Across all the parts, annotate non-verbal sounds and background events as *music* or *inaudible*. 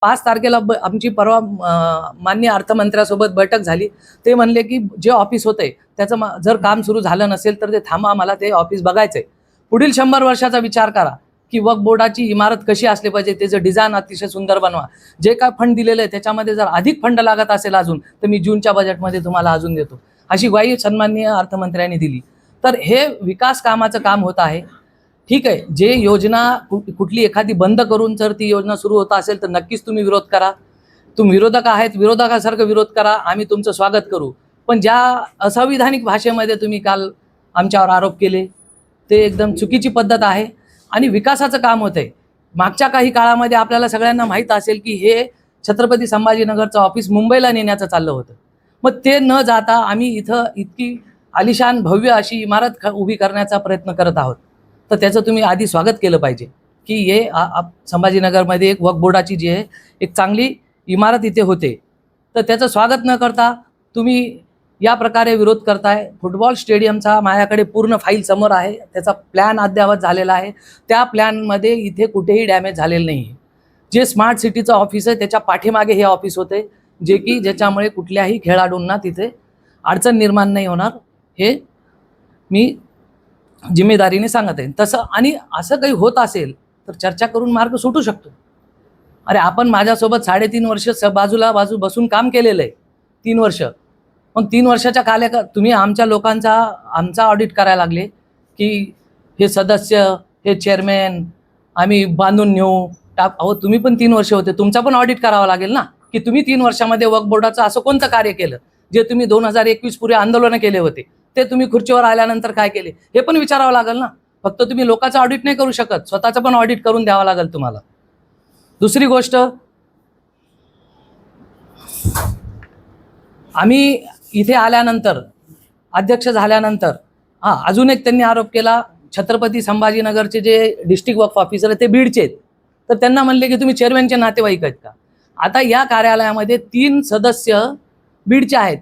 पाच तारखेला ब- आमची परवा मान्य अर्थमंत्र्यासोबत बैठक झाली. ते म्हणले की जे ऑफिस होतंय त्याचं मा- जर काम सुरू झालं नसेल तर ते थांबा मला ते ऑफिस बघायचंय. पुढील शंभर वर्षाचा विचार करा की वक्फ बोर्डाची इमारत कशी असली पाहिजे त्याचं डिझाईन अतिशय सुंदर बनवा. जे काय फंड दिलेलं आहे त्याच्यामध्ये जर अधिक फंड लागत असेल अजून तर मी जूनच्या बजेटमध्ये तुम्हाला अजून देतो. अशी ग्वाही सन्माननीय अर्थमंत्र्यांनी दिली. तर हे विकास कामाचं काम होत आहे. ठीक आहे जे योजना कु- कुठली एखादी बंद करून जर ती योजना सुरू होत असेल तर नक्कीच तुम्ही विरोध करा. तुम्ही विरोधक आहेत विरोधकासारखं विरोध करा आम्ही तुमचं स्वागत करू. पण ज्या असंविधानिक भाषेमध्ये तुम्ही काल आमच्यावर आरोप केले ते एकदम चुकीची पद्धत आहे आणि विकासाचं काम होतंय मागच्या काही काळामध्ये आपल्याला सगळ्यांना माहीत असेल की हे छत्रपती संभाजीनगरचं ऑफिस मुंबईला नेण्याचं चाललं होतं. मग ते न जाता आम्ही इथं इतकी आलिशान भव्य अशी इमारत ख- उभी करण्याचा प्रयत्न करत आहोत. तर त्याचं तुम्ही आधी स्वागत केलं पाहिजे. की हे आप- संभाजीनगरमध्ये एक वकबोर्डाची जी आहे एक चांगली इमारत इथे होते. तर त्याचं स्वागत न करता तुम्ही या प्रकारे विरोध करताय. फुटबॉल स्टेडियमचा माझ्याकडे पूर्ण फाईल समोर आहे. त्याचा प्लॅन अद्यावत झालेला आहे. त्या प्लॅनमध्ये इथे कुठेही डॅमेज झालेलं नाही. आहे जे स्मार्ट सिटीचं ऑफिस आहे त्याच्या पाठीमागे हे ऑफिस होते जे की ज्याच्यामुळे कुठल्याही खेळाडूंना तिथे अडचण निर्माण नाही होणार. हे मी जिम्मेदारीने सांगत आहे. तसं आणि असं काही होत असेल तर चर्चा करून मार्ग सुटू शकतो. अरे आपण माझ्यासोबत साडेतीन वर्ष स बाजूला बाजू बसून काम केलेलं आहे. तीन वर्ष. मग तीन वर्षाच्या काल्या तुम्ही आमच्या लोकांचा आमचा ऑडिट करायला लागले की हे सदस्य हे चेअरमॅन आम्ही बांधून नेऊ. टाक अहो तुम्ही पण तीन वर्ष होते. तुमचा पण ऑडिट करावा लागेल ना? की तुम्ही तीन वर्षामध्ये वर्क बोर्डाचं असं कोणतं कार्य केलं? जे तुम्ही दोन हजार एकवीस पूर्वी आंदोलनं केले होते. ते तुम्ही खुर्चीवर आल्यानंतर काय केले? हे पण विचारावं लागेल ना. फक्त तुम्ही लोकांचं ऑडिट नाही करू शकत. स्वतःचं पण ऑडिट करून द्यावं लागेल तुम्हाला. दुसरी गोष्ट आम्ही इथे आल्यानंतर अध्यक्ष झाल्यानंतर हां अजून एक त्यांनी आरोप केला छत्रपती संभाजीनगरचे जे डिस्ट्रिक्ट वक्फ ऑफिसर आहेत ते बीडचे आहेत. तर त्यांना म्हणले की तुम्ही चेअरमॅनचे नातेवाईक आहेत का? आता या कार्यालयामध्ये तीन सदस्य बीडचे आहेत.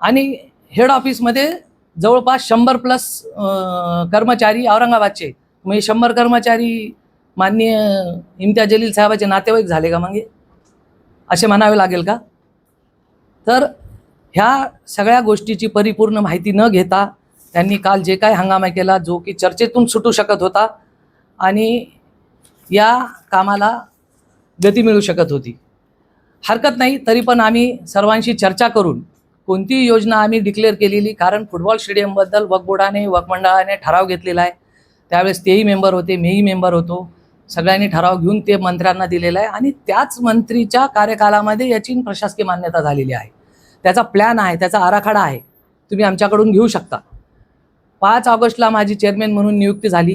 आणि हेड ऑफिसमध्ये जवळपास शंभर प्लस कर्मचारी औरंगाबादचे. म्हणजे शंभर कर्मचारी माननीय इम्तिया जलील साहेबाचे नातेवाईक झाले का मग असे म्हणावे लागेल का? तर ह्या सगळ्या गोष्टीची परिपूर्ण माहिती न घेता त्यांनी काल जे काय हंगामा केला जो की चर्चेतून सुटू शकत होता आणि या कामाला गती मिळू शकत होती. हरकत नाही तरी पण आम्ही सर्वांशी चर्चा करून कोणतीही योजना आम्ही डिक्लेअर केलेली कारण फुटबॉल स्टेडियमबद्दल वकबोर्डाने वकमंडळाने ठराव घेतलेला आहे. त्यावेळेस तेही मेंबर होते मीही मेंबर होतो. सगळ्यांनी ठराव घेऊन ते मंत्र्यांना दिलेला आहे आणि त्याच मंत्रीच्या कार्यकालामध्ये याची प्रशासकीय मान्यता झालेली आहे. त्याचा प्लॅन आहे त्याचा आराखडा आहे. तुम्ही आमच्याकडून घेऊ शकता. पाच ऑगस्टला माझी चेअरमॅन म्हणून नियुक्ती झाली.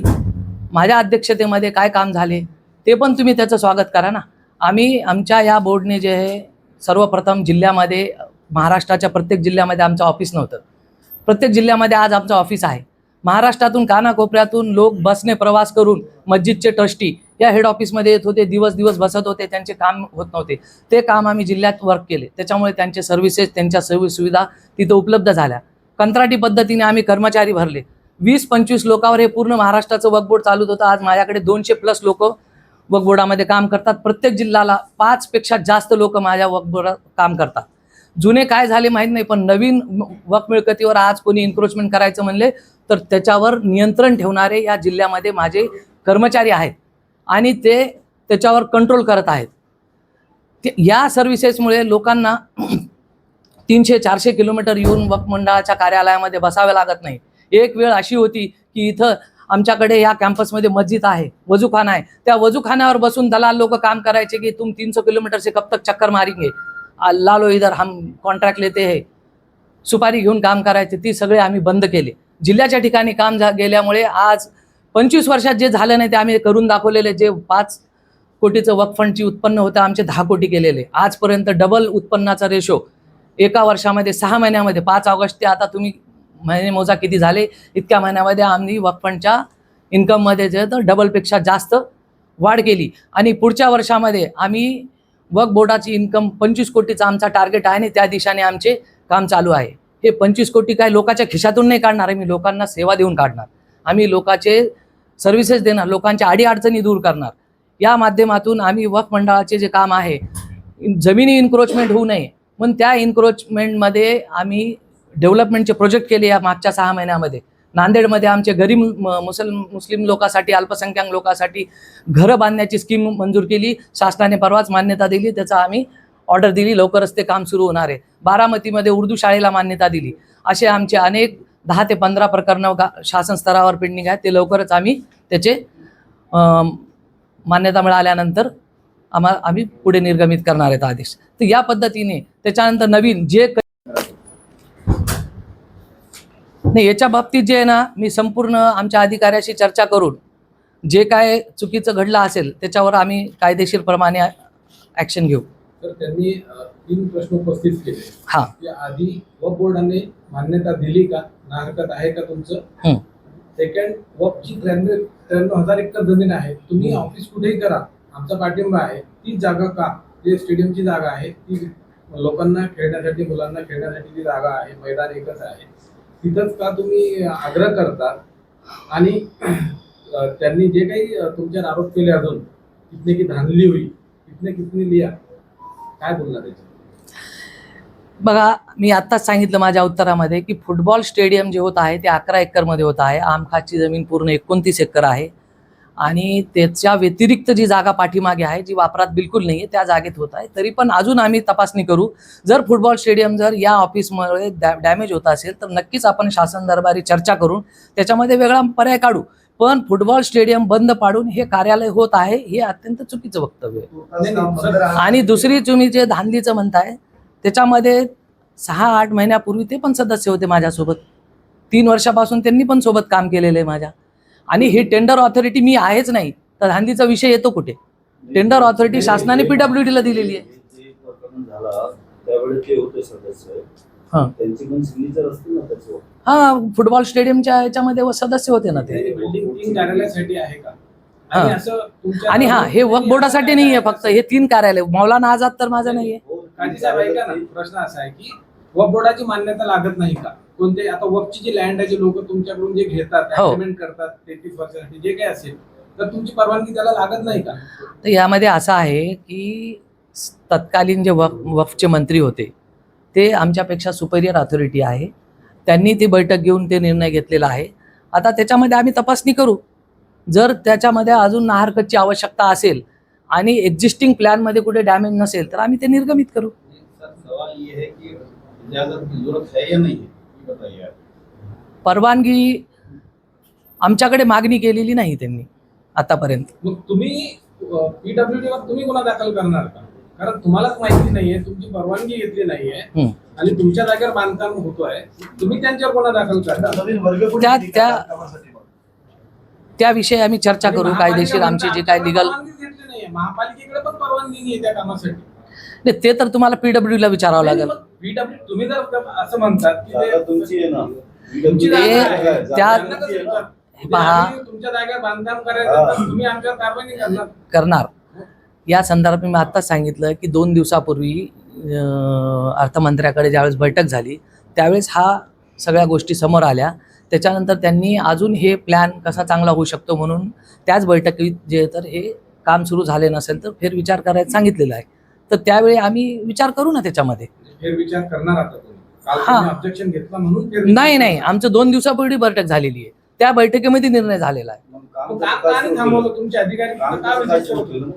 माझ्या अध्यक्षतेमध्ये काय काम झाले ते पण तुम्ही त्याचं स्वागत करा ना. आम्ही आमच्या या बोर्डने जे आहे सर्वप्रथम जिल्ह्यामध्ये महाराष्ट्राच्या प्रत्येक जिल्ह्यामध्ये आमचं ऑफिस नव्हतं. प्रत्येक जिल्ह्यामध्ये आज आमचं ऑफिस आहे. महाराष्ट्रातून कानाकोपऱ्यातून लोक बसने प्रवास करून मस्जिदचे ट्रस्टी या हेड ऑफिसमध्ये येत होते दिवस दिवस बसत होते त्यांचे काम होत नव्हते. ते काम आम्ही जिल्ह्यात वर्क केले. त्याच्यामुळे त्यांचे सर्व्हिसेस त्यांच्या सर्व्हिस सुविधा तिथं उपलब्ध झाल्या. कंत्राटी पद्धतीने आम्ही कर्मचारी भरले. वीस पंचवीस लोकांवर हे पूर्ण महाराष्ट्राचं वक्फ बोर्ड चालूत होतं. आज माझ्याकडे दोनशे प्लस लोक वक्फ काम करतात. प्रत्येक जिल्ह्याला पाचपेक्षा जास्त लोक माझ्या वक्फ काम करतात. जुने काय झाले माहीत नाही पण नवीन वकमिळकतीवर मिळकतीवर आज कोणी इन्क्रोचमेंट करायचं म्हणले तर त्याच्यावर नियंत्रण ठेवणारे या जिल्ह्यामध्ये माझे कर्मचारी आहेत. आणि ते त्याच्यावर कंट्रोल करत आहेत. ते या सर्व्हिसेसमुळे लोकांना *clears throat* तीनशे चारशे किलोमीटर येऊन वकमंडळाच्या मंडळाच्या कार्यालयामध्ये बसावे लागत नाही. एक वेळ अशी होती की इथं आमच्याकडे या कॅम्पसमध्ये मस्जिद आहे वजूखाना आहे. त्या वजूखान्यावर बसून दलाल लोक काम करायचे की तुम तीनशे किलोमीटरचे किलोमीटर से कब तक चक्कर मारेंगे? आ, लालो इधर हम कॉन्ट्रॅक्ट लेते हे. सुपारी घेऊन काम करायचे ती सगळे आम्ही बंद केले. जिल्ह्याच्या ठिकाणी काम झा गेल्यामुळे आज पंचवीस वर्षात जे झालं नाही ते आम्ही करून दाखवलेले जे पाच कोटीचं वक्फ फंडची उत्पन्न होतं आमचे दहा कोटी केलेले. आजपर्यंत डबल उत्पन्नाचा रेशो एका वर्षामध्ये सहा महिन्यामध्ये पाच ऑगस्ट ते आता तुम्ही महिने मोजा किती झाले इतक्या महिन्यामध्ये आम्ही वक्फ फंडच्या इन्कममध्ये जे तर डबलपेक्षा जास्त वाढ केली. आणि पुढच्या वर्षामध्ये आम्ही वक्फ बोर्डाची इन्कम पंचवीस कोटीचा आमचा टार्गेट आहे आणि त्या दिशेने आमचे काम चालू आहे. हे पंचवीस कोटी काय लोकांच्या खिशातून नाही काढणार आहे मी लोकांना सेवा देऊन काढणार. आम्ही लोकांचे सर्व्हिसेस देणार लोकांच्या अडीअडचणी दूर करणार. या माध्यमातून आम्ही वक्फ मंडळाचे जे काम आहे जमिनी इन्क्रोचमेंट होऊ नये म्हणून त्या इन्क्रोचमेंटमध्ये आम्ही डेव्हलपमेंटचे प्रोजेक्ट केले या मागच्या सहा महिन्यामध्ये. नांदेडमध्ये आमचे गरीब मुसल मुस्लिम लोकांसाठी अल्पसंख्याक लोकांसाठी घरं बांधण्याची स्कीम मंजूर केली. शासनाने परवाच मान्यता दिली. त्याचा आम्ही ऑर्डर दिली. लवकरच ते काम सुरू होणार आहे. बारामतीमध्ये उर्दू शाळेला मान्यता दिली. असे आमचे अनेक दहा ते पंधरा प्रकरणं गा शासन स्तरावर पेंडिंग आहेत. ते लवकरच आम्ही त्याचे मान्यता मिळाल्यानंतर आम्हा आम्ही पुढे निर्गमित करणार आहेत आदेश. तर या पद्धतीने त्याच्यानंतर नवीन जे क- नाही याच्या बाबतीत जे आहे ना मी संपूर्ण आमच्या अधिकाऱ्याशी चर्चा करून जे काय चुकीचं घडलं असेल त्याच्यावर आम्ही कायदेशीर प्रमाणे ॲक्शन घेऊ. तर त्यांनी तीन प्रश्न उपस्थित केले. हां. की आधी वक्फ बोर्डाने मान्यता दिली का? ना हरकत आहे का तुमचं. सेकंड वक्फची त्र्याण्णव त्र्याण्णव हजार एकर जमीन आहे. तुम्ही. ऑफिस कुठेही करा. आमचा पाठिंबा आहे. ती जागा का? जे स्टेडियमची जागा आहे ती लोकांना खेळण्यासाठी मुलांना खेळण्यासाठी ती जागा आहे. मैदान एकच आहे. तिथंच का तुम्ही आग्रह करता? आणि त्यांनी जे काही तुमच्यावर आरोप केले अजून कितने की धांदली हुई कितने कितने लिया काय बोलणार त्याच्या बघा मी आत्ताच सांगितलं माझ्या उत्तरामध्ये की फुटबॉल स्टेडियम जे होत आहे ते अकरा एकरमध्ये होत आहे. आमखाची जमीन पूर्ण एकोणतीस एकर आहे. आणि त्याच्या व्यतिरिक्त जी जागा पाठीमागे आहे जी वापरात बिलकुल नाही आहे त्या जागेत होत आहे. तरी पण अजून आम्ही तपासणी करू. जर फुटबॉल स्टेडियम जर या ऑफिसमुळे डॅ डॅमेज होत असेल तर नक्कीच आपण शासन दरबारी चर्चा करून त्याच्यामध्ये वेगळा पर्याय काढू. पण फुटबॉल स्टेडियम बंद पाडून हे कार्यालय होत आहे हे अत्यंत चुकीचं वक्तव्य आहे. आणि दुसरी तुम्ही जे धांदलीचं म्हणताय त्याच्यामध्ये सहा आठ महिन्यापूर्वी ते पण सदस्य होते माझ्यासोबत. तीन वर्षापासून त्यांनी पण सोबत काम केलेलं आहे माझ्या. आणि ही टेंडर ऑथॉरिटी मी आहेच नाही. तर धांदलीचा विषय येतो कुठे? टेंडर ऑथॉरिटी शासनाने PWD ला दिलेली आहे. जे प्रकरण झाला त्यावेळेस ते होते सदस्य हां. हा फुटबॉल स्टेडियमच्या याच्यामध्ये व सदस्य होते ना ते. हा. आणि असं तुमच्या आणि हा हे वक्फ बोर्डासाठी नाही आहे फक्त हे तीन कार्यालय. मौलाना आझाद तर माझं नाही आहे काजी साहेब ऐका ना प्रश्न असा आहे की वक्फ बोर्डाची मान्यता लागत नाही का? कोणते? आता वक्फची जी लँड आहे जी लोक तुमच्याकडून जे घेतात हो. करतात तेहतीस वर्षासाठी जे काही असेल तर तुमची परवानगी त्याला लागत नाही का? तर यामध्ये असं आहे की तत्कालीन जे वफ वफचे मंत्री होते ते आमच्यापेक्षा सुपेरियर अथॉरिटी आहे. त्यांनी ती बैठक घेऊन ते निर्णय घेतलेला आहे. आता त्याच्यामध्ये आम्ही तपासणी करू. जर त्याच्यामध्ये अजून नाहरकतची आवश्यकता असेल आणि एक्झिस्टिंग प्लॅनमध्ये कुठे डॅमेज नसेल तर आम्ही ते निर्गमित करू. सर सवाल ये है की जरूरत है या नहीं है ये बताइए आप परवानगी आमच्याकडे मागणी केलेली नाही त्यांनी आतापर्यंत. मग तुम्ही पीडब्ल्यूडी वर तुम्ही गुन्हा दाखल करणार का? कारण तुम्हालाच माहिती नाहीये तुमची परवानगी घेतली नाहीये हं. आणि तुमच्या जागेवर बांधकाम होतोय. तुम्ही त्यांच्यावर गुन्हा दाखल करता. नवीन त्या- त्या- त्याविषयी आम्ही चर्चा करू महापालिका कायदेशीर आमचे जे काय लिगल परवानगी घेतली नाहीये. महापालिकेकडे पण परवानगी नाहीये त्या कामासाठी. नाही ते तर तुम्हाला पीडब्ल्यू ला विचारावं लागेल. तुम्ही जर असं म्हणतात की ते तुमची आहे ना. तुमची जागा ते- आहे. त्या- त्यांना कसं विचार? हे पहा. आम्ही तुमच्या जागेवर बांधकाम करायचं तर तुम्ही आमच्यावर कारवाई नाही करणार. करणार. या संदर्भात मी आत्ताच सांगितलं की दोन दिवसापूर्वी अं, अर्थमंत्र्याकडे ज्यावेळेस बैठक झाली त्यावेळेस हा सगळ्या गोष्टी समोर आल्या. त्याच्यानंतर त्यांनी अजून हे प्लॅन कसा चांगला होऊ शकतो म्हणून त्याच बैठकीत जे तर हे काम सुरू झाले नसेल तर फेर विचार करायला सांगितलेलं आहे. तर त्यावेळी आम्ही विचार करू ना त्याच्यामध्ये फेर विचार करणार आता तुम्ही काल हा. तुम्ही ऑब्जेक्शन घेतला म्हणून फेर नाही नाही आमचं दोन दिवसापूर्वी बैठक झालेली आहे त्या बैठकीमध्ये निर्णय झालेला आहे मग काम मग का नाही सुरू थांबवलं केलं? तुमचे अधिकारी काम का कसं काय विषय सुरू ठेवले? केलं?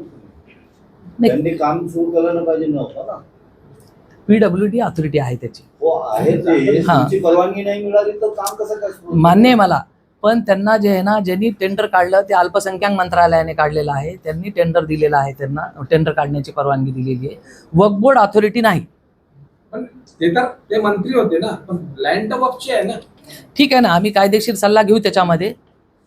नाही. त्यांनी काम सुरू करायला पाहिजे नव्हतं ना पीडब्ल्यू डी ऑथॉरिटी आहे त्याची हो आहे ते हा. तुमची परवानगी नाही मिळाली तर काम कसं काय सुरू मान्य आहे मला पण त्यांना जे आहे ना ज्यांनी टेंडर काढलं ते अल्पसंख्याक मंत्रालयाने काढलेलं आहे. त्यांनी टेंडर दिलेलं आहे त्यांना. टेंडर काढण्याची परवानगी दिलेली आहे. वक्फ बोर्ड ऑथॉरिटी नाही. पण ते तर ते मंत्री होते ना. पण लँड आहे ना. ठीक आहे ना. आम्ही कायदेशीर सल्ला घेऊ त्याच्यामध्ये.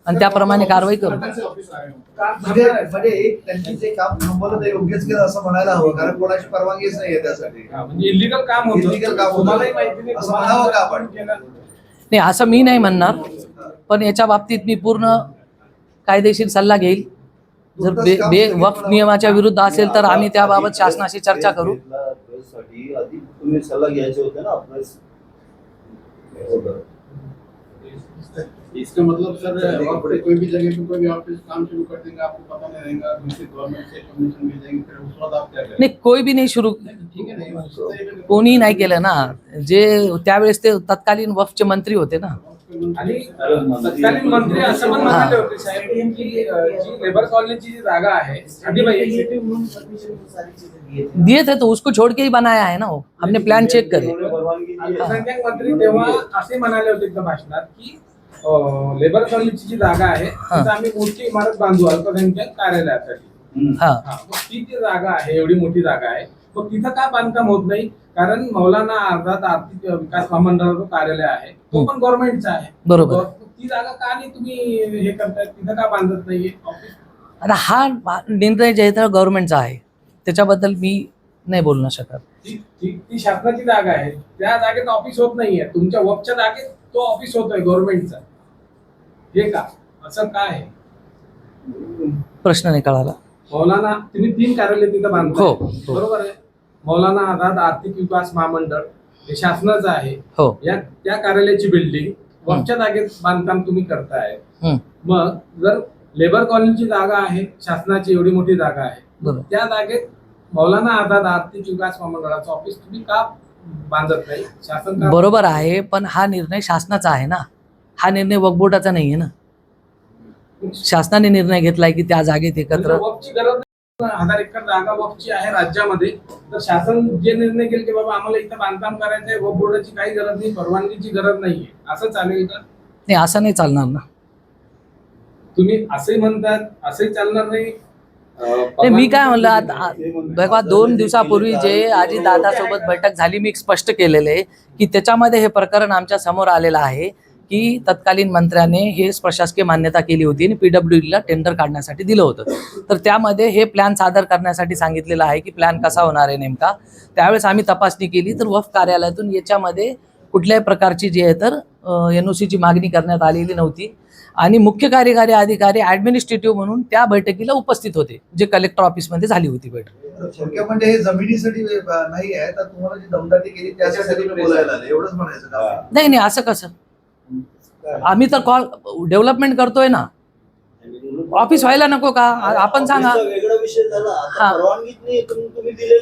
आणि त्याप्रमाणे कारवाई करू. म्हणजे म्हणजे त्यांनी जे काम थांबवलं ते योग्यच केलं असं म्हणायला हवं. कारण कोणाची परवानगीच नाहीये त्यासाठी. हा, म्हणजे इलिगल काम होतं. Illegal काम होतं. तुम्हालाही माहिती नाही. असं म्हणावं का आपण? केलं. नाही असं मी नाही म्हणणार. पण याच्या बाबतीत मी पूर्ण कायदेशीर सल्ला घेईल. जर बे बे वक्फ नियमाच्या विरुद्ध असेल तर आम्ही त्याबाबत शासनाशी चर्चा करू. प्रेससाठी आधी तुम्ही सल्ला घ्यायचे होते ना प्रेस इसका मतलब सर वक्त पे कोई भी जगह पे कोई भी ऑफिस काम शुरू कर देंगे आपको पता नहीं रहेगा दूसरी गवर्नमेंट से कमीशन मिल जाएंगे फिर उस वक्त आप क्या करेंगे? नाही कोई बी नाही सुरू नहीं कोणी नाही केलं ना. जे त्यावेळेस ते तत्कालीन वफचे मंत्री होते ना. आणि तत्कालीन मंत्री असं पण म्हणाले होते साहेब की जी लेबर कॉलनीची जी जागा आहे. दिए थे तो उसको छोड़ के ही बनाया है ना वो? हमने प्लान चेक करे. अल्पसंख्याक मंत्री तेव्हा असे म्हणाले होते एकदा भाषणात की लेबर कॉलनीची जी जागा आहे तिथं आम्ही मोठी इमारत बांधू अल्पसंख्याक कार्यालयासाठी. मग ती जी जागा आहे एवढी मोठी जागा आहे मग तिथं का बांधकाम होत नाही? कारण मौलाना आझाद आर्थिक विकास महामंडळाचं कार्यालय आहे तो. पण गव्हर्नमेंटचा आहे. बरोबर. ती जागा का नाही तुम्ही हे करताय? तिथं का बांधत नाहीये? ऑफिस आता हा निर्णय जे आहे तर गव्हर्नमेंटचा आहे. त्याच्याबद्दल मी नाही बोलणं शकत. ती ती- ती शासनाची जागा आहे. त्या जागेत ऑफिस होत नाहीये. तुमच्या वकच्या जागेत तो ऑफिस होतोय गव्हर्नमेंटचा हे का? असं काय आहे? प्रश्न नाही कळाला. मौलाना तुम्ही तीन कार्यालय तिथं बांधताय. हो, हो. बरोबर आहे? मौलाना आझाद आर्थिक विकास महामंडळ हे शासनाचं आहे हो. या त्या कार्यालयाची बिल्डिंग वरच्या जागेत बांधकाम तुम्ही करताय. मग जर लेबर कॉलनीची जागा आहे शासनाची एवढी मोठी जागा आहे बरोबर. त्या जागेत मौलाना आझाद आर्थिक विकास महामंडळाचं ऑफिस तुम्ही का बांधत नाही? शासन का बरोबर आहे पण हा निर्णय शासनाचा आहे ना. हा निर्णय वकबोर्डाचा नाही आहे ना शासनाने निर्णय घेतलाय की त्या जागेत एकत्र म्हणजे वक्फची गरज. हजार एकर जागा वक्फची आहे राज्यामध्ये. तर शासन जे निर्णय घेईल की बाबा आम्हाला इथं बांधकाम करायचं आहे वक्फ बोर्डाची काही गरज नाही परवानगीची गरज नाहीये असं चालेल का? नाही असं नाही चालणार ना. तुम्ही असे म्हणतात असे चालणार नाही. मी काय म्हणलं आता बघा दोन दिवसापूर्वी जे आजी दादा सोबत बैठक झाली मी स्पष्ट केलेलं आहे की त्याच्यामध्ये हे प्रकरण आमच्यासमोर आलेलं आहे. की तत्कालीन मंत्र्याने हे प्रशासकीय मान्यता केली होती आणि पीडब्ल्यूडीला टेंडर काढण्यासाठी दिलं होतं. तर त्यामध्ये हे प्लॅन सादर करण्यासाठी सांगितलेलं आहे की प्लॅन कसा होणार आहे नेमका. त्यावेळेस आम्ही तपासणी केली तर वफ कार्यालयातून याच्यामध्ये कुठल्याही प्रकारची जी आहे तर एन ओ सीची मागणी करण्यात आलेली नव्हती. आणि मुख्य कार्यकारी अधिकारी ऍडमिनिस्ट्रेटिव्ह म्हणून त्या बैठकीला उपस्थित होते जे कलेक्टर ऑफिसमध्ये झाली होती बैठक. म्हणजे हे जमिनीसाठी नाही आहे तर तुम्हाला जी दमदाटी केली त्याच्यासाठी मी बोलायला आले एवढंच म्हणायचं का? नाही नाही असं कसं? आम्ही तर कॉल डेव्हलपमेंट करतोय ना. ऑफिस व्हायला नको का? आपण सांगा. हा.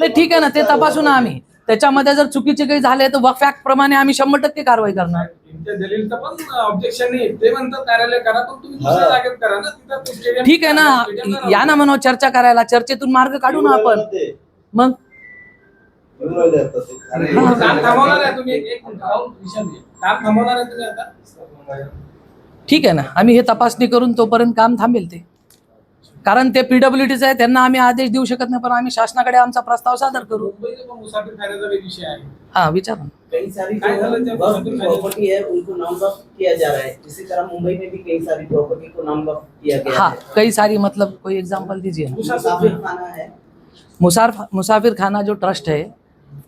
नाही ठीक आहे ना ते तपासू ना आम्ही. त्याच्यामध्ये जर चुकीचे काही झाले तर वक्फ ऍक्ट प्रमाणे आम्ही शंभर टक्के कारवाई करणार. तुमच्या दलीलचं पण ऑब्जेक्शन नाही ते म्हणतात कार्यालय करा पण तुम्ही दुसऱ्या. जागेत करा ना. तिथं ते stadium- ठीक आहे ना. या ना म्हणून चर्चा करायला. चर्चेतून मार्ग काढू ना आपण. मग? ठीक आहे ना. आम्ही हे तपासणी करून तोपर्यंत काम थांबेल ते. कारण ते पीडब्ल्यूडीचं आहे त्यांना आम्ही आदेश देऊ शकत नाही पण आम्ही शासनाकडे आमचा प्रस्ताव सादर करू. हा विचार कई सारी प्रॉपर्टी है उनको नाम वक्फ किया जा रहा है. इसी तरह मुंबई में भी कई सारी प्रॉपर्टी को नाम वक्फ किया गया हाँ है। कई सारी मतलब कोई एग्जांपल दीजिए ना। मुसाफिर खाना है। मुसाफिर खाना जो ट्रस्ट है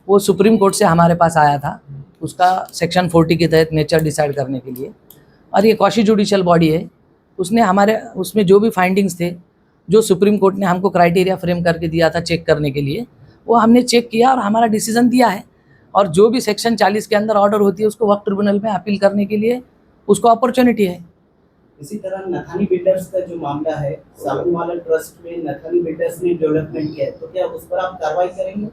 वो सुप्रीम कोर्ट से हमारे पास आया था, उसका सेक्शन 40 के तहत नेचर डिसाइड करने के लिए। और ये कौशी जुडिशियल बॉडी है, उसने हमारे, उसमें जो भी फाइंडिंग्स थे, जो सुप्रीम कोर्ट ने हमको क्राइटेरिया फ्रेम करके दिया था चेक करने के लिए, वो हमने चेक किया और हमारा डिसीज़न दिया है। और जो भी सेक्शन 40 के अंदर ऑर्डर होती है, उसको वक्त ट्रिब्यूनल में अपील करने के लिए उसको अपॉर्चुनिटी है। इसी तरह नथानी बिल्डर्स का जो मामला है साबुनवाला ट्रस्ट में नथानी बिल्डर्स ने डेवलपमेंट किया है तो क्या उस पर आप कार्रवाई करेंगे?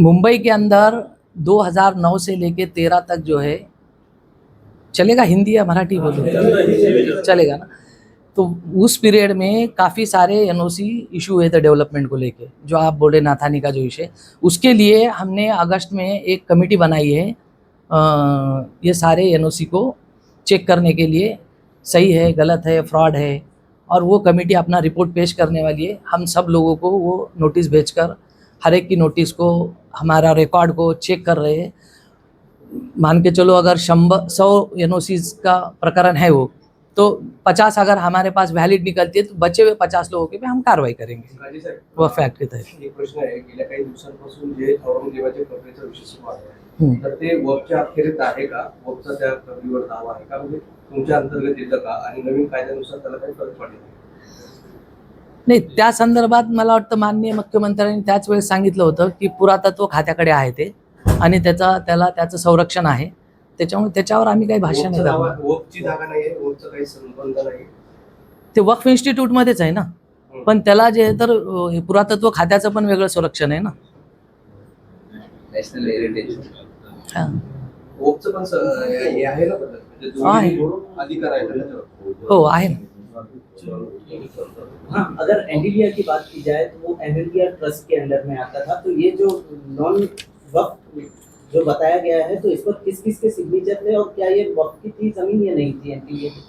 मुंबई के अंदर 2009 से लेके 13 तक जो है चलेगा हिंदी या मराठी बोलो? चलेगा ना? तो उस पीरियड में काफ़ी सारे एन ओ सी इशू हुए थे डेवलपमेंट को लेके जो आप बोले नाथानी का जो विषय उसके लिए हमने अगस्त में एक कमेटी बनाई है अ, ये सारे एन ओ सी को चेक करने के लिए। सही है गलत है फ्रॉड है और वो कमेटी अपना रिपोर्ट पेश करने वाली है। हम सब लोगों को वो नोटिस भेजकर हर एक की नोटिस को हमारा रिकॉर्ड को चेक कर रहे हैं। मान के चलो अगर शंबर सौ एन का प्रकरण है वो तो पचास अगर हमारे पास वैलिड निकलती है तो बचे हुए पचास लोगों की पे हम कार्रवाई करेंगे। राजे साहेब, वो फैक्ट के तहत। एक प्रश्न आहे गेल्या काही दिवसांपासून जे औरंगजेबाच्या प्रक्रियेचा विषय सुरू आहे. हम्म. तर ते वबच्या अखेरीत आहे का? वबचा त्या प्रक्रियेवर दावा आहे का? म्हणजे तुमच्या अंतर्गत येतं का? आणि नवीन कायद्यानुसार त्याला काही फरक पडेल नाही त्या संदर्भात मला वाटतं माननीय मुख्यमंत्र्यांनी त्याच वेळेस सांगितलं होतं की पुरातत्व खात्याकडे आहे ते आणि त्याचा त्याला त्याचं संरक्षण आहे. त्याच्यामुळे त्याच्यावर आम्ही काही भाष्य नाही ते वक्फ इन्स्टिट्यूटमध्येच आहे ना. पण त्याला जे आहे तर हे पुरातत्व खात्याचं पण वेगळं संरक्षण आहे ना. National heritage. हा. वक्फचं पण स- हे आहे ना. हो, अगर एनडीडीआर की बात की जाए तो वो एनडीडीआर ट्रस्ट के अंडर में आता था। तो ये जो नॉन वक्त जो बताया गया है तो इस पर किस किस के सिग्नेचर थे और क्या ये वक्त की थी, ज़मीन या नहीं थी एनडीडीआर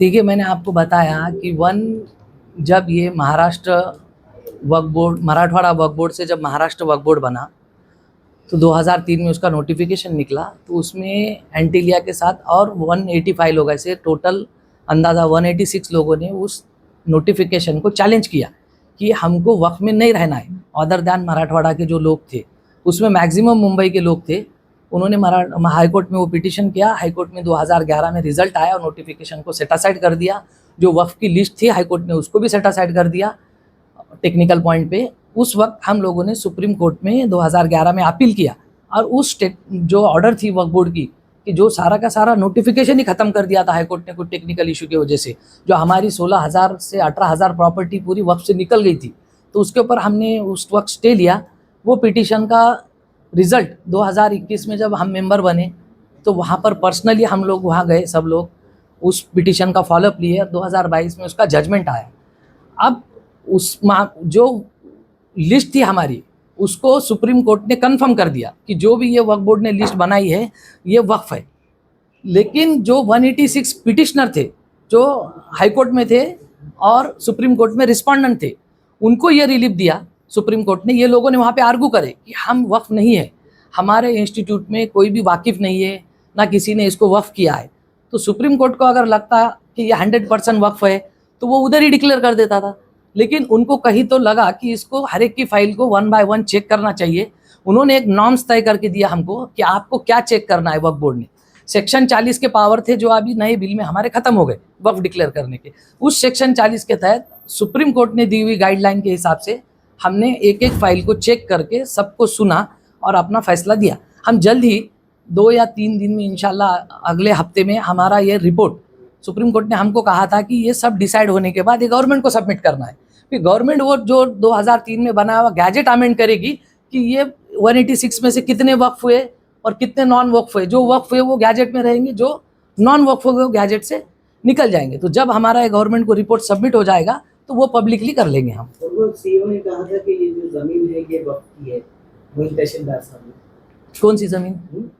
देखिए, मैंने आपको बताया कि वन, जब ये Maharashtra work board, Marathwada Waqf board से जब महाराष्ट्र वक्फ बोर्ड बना तो 2003 में उसका नोटिफिकेशन निकला। तो उसमें एंटीलिया के साथ और 185 लोग ऐसे टोटल अंदाज़ा 186 लोगों ने उस नोटिफिकेशन को चैलेंज किया कि हमको वक्फ में नहीं रहना है। अदर दैन मराठवाड़ा के जो लोग थे, उसमें मैक्सिमम मुंबई के लोग थे, उन्होंने मरा, हाईकोर्ट में वो पिटिशन किया। हाईकोर्ट में 2011 में रिज़ल्ट आया और नोटिफिकेशन को सेटासाइड कर दिया। जो वक्फ की लिस्ट थी, हाईकोर्ट ने उसको भी सेटासाइड कर दिया टेक्निकल पॉइंट पे। उस वक्त हम लोगों ने सुप्रीम कोर्ट में 2011 में अपील किया और उस जो ऑर्डर थी वक्फ बोर्ड की कि जो सारा का सारा नोटिफिकेशन ही ख़त्म कर दिया था हाईकोर्ट ने कुछ टेक्निकल इशू की वजह से। जो हमारी सोलह हज़ार से अठारह हज़ार प्रॉपर्टी पूरी वक्त से निकल गई थी तो उसके ऊपर हमने उस वक्त स्टे लिया। वो पिटीशन का रिज़ल्ट 2021 में जब हम मेंबर बने तो वहाँ पर पर्सनली हम लोग वहाँ गए, सब लोग उस पिटीशन का फॉलोअप लिए। 2022 में उसका जजमेंट आया। अब उस जो लिस्ट थी हमारी उसको सुप्रीम कोर्ट ने कंफर्म कर दिया कि जो भी ये वक्फ बोर्ड ने लिस्ट बनाई है, ये वक्फ है। लेकिन जो 186 पिटिशनर थे, जो हाई कोर्ट में थे और सुप्रीम कोर्ट में रिस्पॉन्डेंट थे, उनको ये रिलीफ दिया। सुप्रीम कोर्ट ने, ये लोगों ने वहाँ पे आर्गू करे कि हम वक्फ नहीं है। हमारे इंस्टीट्यूट में कोई भी वाकिफ नहीं है, ना किसी ने इसको वक्फ किया है। तो सुप्रीम कोर्ट को अगर लगता कि ये हंड्रेड परसेंट वक्फ है तो वो उधर ही डिक्लेयर कर देता था। लेकिन उनको कहीं तो लगा कि इसको हर एक की फ़ाइल को वन बाय वन चेक करना चाहिए। उन्होंने एक नॉर्म्स तय करके दिया हमको कि आपको क्या चेक करना है वक्फ बोर्ड ने सेक्शन 40 के पावर थे जो अभी नए बिल में हमारे खत्म हो गए वक्फ डिक्लेयर करने के। उस सेक्शन 40 के तहत सुप्रीम कोर्ट ने दी हुई गाइडलाइन के हिसाब से हमने एक एक फ़ाइल को चेक करके सबको सुना और अपना फैसला दिया। हम जल्द ही दो या तीन दिन में इनशाला अगले हफ़्ते में हमारा ये रिपोर्ट सुप्रीम कोर्ट ने हमको कहा था कि ये सब डिसाइड होने के बाद ये गवर्नमेंट को सबमिट करना है। फिर गवर्नमेंट वो जो 2003 में बनाया हुआ गैजेट अमेंड करेगी कि ये 186 में से कितने वक्फ हुए और कितने नॉन वक्फ हुए। जो वक्फ हुए वो गैजेट में रहेंगे जो नॉन वक्फ हुए वो गैजेट से निकल जाएँगे। तो जब हमारा गवर्नमेंट को रिपोर्ट सबमिट हो जाएगा तो वो पब्लिकली कर लेंगे हम। सीईओ ने कहा था कि ये जो ज़मीन है ये वक्त की है। वही तहसीलदार साहब कौन सी ज़मीन?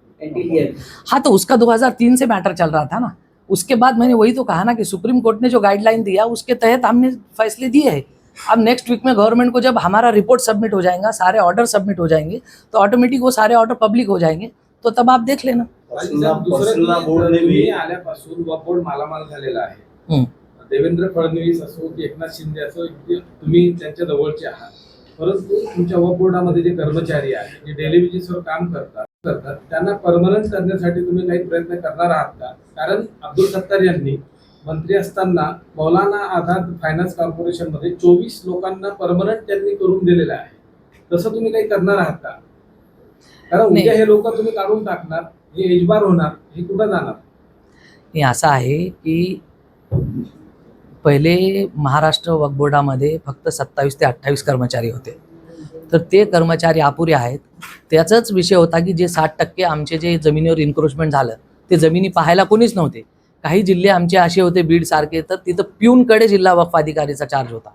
हाँ तो उसका 2003 से मैटर चल रहा था ना। उसके बाद मैंने वही तो कहा ना कि सुप्रीम कोर्ट ने जो गाइडलाइन दिया उसके तहत हमने फैसले दिए हैं। अब नेक्स्ट वीक में गवर्नमेंट को जब हमारा रिपोर्ट सबमिट हो जाएगा सारे ऑर्डर सबमिट हो जाएंगे तो ऑटोमेटिक वो सारे ऑर्डर पब्लिक हो जाएंगे तो तब आप देख लेना। आल्यापासून वक्फ बोर्ड मालामाल झालेला आहे. देवेंद्र फडणवीस असो की एकनाथ शिंदे असो तुम्ही त्यांच्या जवळचे आहात. परंतु तुमच्या बोर्डामध्ये जे कर्मचारी आहेत जे डेली बेसिसवर काम करतात करतात त्यांना परमनंट करण्यासाठी तुम्ही काही प्रयत्न करणार आहात का? कारण अब्दुल सत्तार यांनी मंत्री असताना मौलाना आझाद फायनान्स कॉर्पोरेशनमध्ये चोवीस लोकांना परमनंट त्यांनी करून दिलेलं आहे. तसं तुम्ही काही करणार आहात का? कारण उद्या. हे लोक तुम्ही काढून टाकणार हे एजबार होणार हे कुठं जाणार? असं आहे की पहिले महाराष्ट्र वक्फ बोर्डामध्ये फक्त सत्तावीस ते अठ्ठावीस कर्मचारी होते. तर ते कर्मचारी अपुरे आहेत. त्याचाच विषय होता की जे साठ टक्के आमचे जे जमिनीवर इन्क्रोचमेंट झालं ते जमिनी पाहायला कोणीच नव्हते. काही जिल्हे आमचे असे होते बीडसारखे तर तिथं पिऊनकडे जिल्हा वक्फ अधिकारीचा चार्ज होता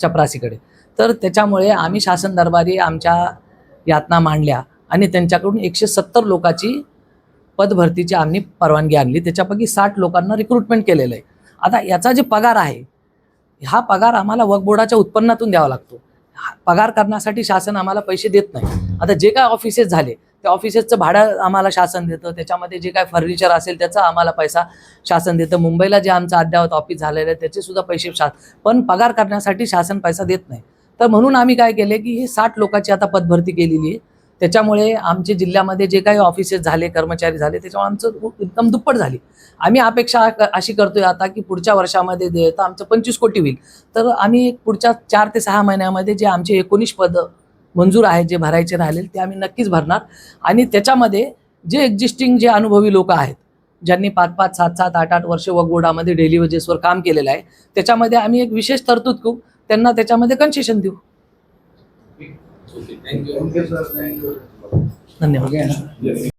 चपरासीकडे. तर त्याच्यामुळे आम्ही शासन दरबारी आमच्या यातना मांडल्या आणि त्यांच्याकडून एकशे सत्तर लोकाची पदभरतीची आम्ही परवानगी आणली. त्याच्यापैकी साठ लोकांना रिक्रुटमेंट केलेलं आहे. आता याचा जे पगार आहे हा पगार आम्हाला वकबोर्डाच्या उत्पन्नातून द्यावा लागतो. पगार करण्यासाठी शासन आम्हाला पैसे देत नाही. आता जे काय ऑफिसेस झाले त्या ऑफिसेसचं भाडं आम्हाला शासन देतं. त्याच्यामध्ये जे काय फर्निचर असेल त्याचा आम्हाला पैसा शासन देतं. मुंबईला जे आमचं अद्ययावत ऑफिस झालेलं आहे त्याचे सुद्धा पैसे शास पण पगार करण्यासाठी शासन पैसा देत नाही. तर म्हणून आम्ही काय केले की हे साठ लोकांची आता पदभरती केलेली आहे. त्याच्यामुळे आमचे जिल्ह्यामध्ये जे काही ऑफिसेस झाले कर्मचारी झाले त्याच्यामुळे आमचं इन्कम दुप्पट झाली. आम्ही अपेक्षा क- अशी करतोय आता की पुढच्या वर्षामध्ये जे तर आमचं पंचवीस कोटी होईल. तर आम्ही पुढच्या चार ते सहा महिन्यामध्ये जे आमचे एकोणीस पद मंजूर आहेत जे भरायचे राहिले ते आम्ही नक्कीच भरणार. आणि त्याच्यामध्ये जे एक्झिस्टिंग जे अनुभवी लोक आहेत ज्यांनी पाच पाच सात सात आठ आठ वर्ष वगोडामध्ये डेली वेजेसवर काम केलेलं आहे त्याच्यामध्ये आम्ही एक विशेष तरतूद करू त्यांना त्याच्यामध्ये कन्सेशन देऊ. Okay thank you thank you sir thank you ధన్యవాదాలు